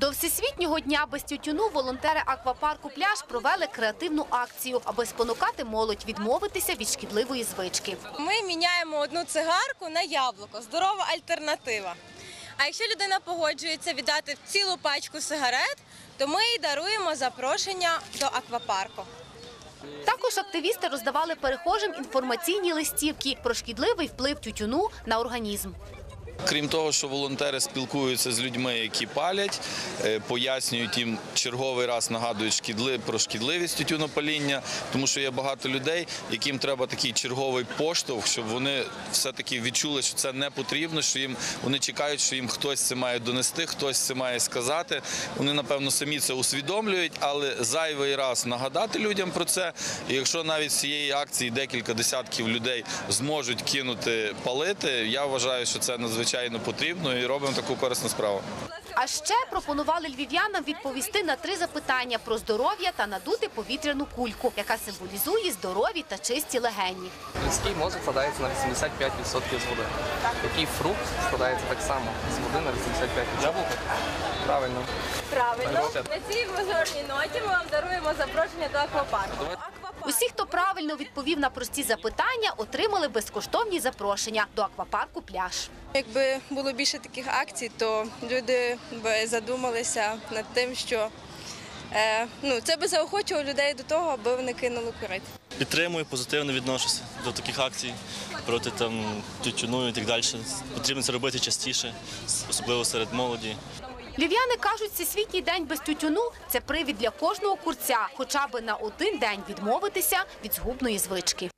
До Всесвітнього дня без тютюну волонтери аквапарку «Пляж» провели креативну акцію, аби спонукати молодь відмовитися від шкідливої звички. Ми міняємо одну цигарку на яблуко. Здорова альтернатива. А якщо людина погоджується віддати цілу пачку сигарет, то ми їй даруємо запрошення до аквапарку. Також активісти роздавали перехожим інформаційні листівки про шкідливий вплив тютюну на організм. Крім того, що волонтери спілкуються з людьми, які палять, е, пояснюють їм черговий раз нагадують шкідли про шкідливість тютюнопаління, тому що є багато людей, яким треба такий черговий поштовх, щоб вони все-таки відчули, що це не потрібно, що їм вони чекають, що їм хтось це має донести, хтось це має сказати. Вони напевно самі це усвідомлюють, але зайвий раз нагадати людям про це. І якщо навіть з цієї акції декілька десятків людей зможуть кинути палити, я вважаю, що це надзвичайно потрібно і робимо таку корисну справу. А ще пропонували львів'янам відповісти на три запитання про здоров'я та надути повітряну кульку, яка символізує здорові та чисті легені. Людський мозок складається на 85% з води. Який фрукт складається так само з води на 85%? Яблуко? Правильно. Правильно. На цій мажорній ноті ми вам даруємо запрошення до аквапарку. Усі, хто правильно відповів на прості запитання, отримали безкоштовні запрошення до аквапарку «Пляж». Якби було більше таких акцій, то люди б задумалися над тим, що е, ну, це би заохочувало людей до того, аби вони кинули курити. Підтримую, позитивно відношуся до таких акцій проти там тютюну і так далі. Потрібно це робити частіше, особливо серед молоді. Львів'яни кажуть, всесвітній день без тютюну – це привід для кожного курця хоча би на один день відмовитися від згубної звички.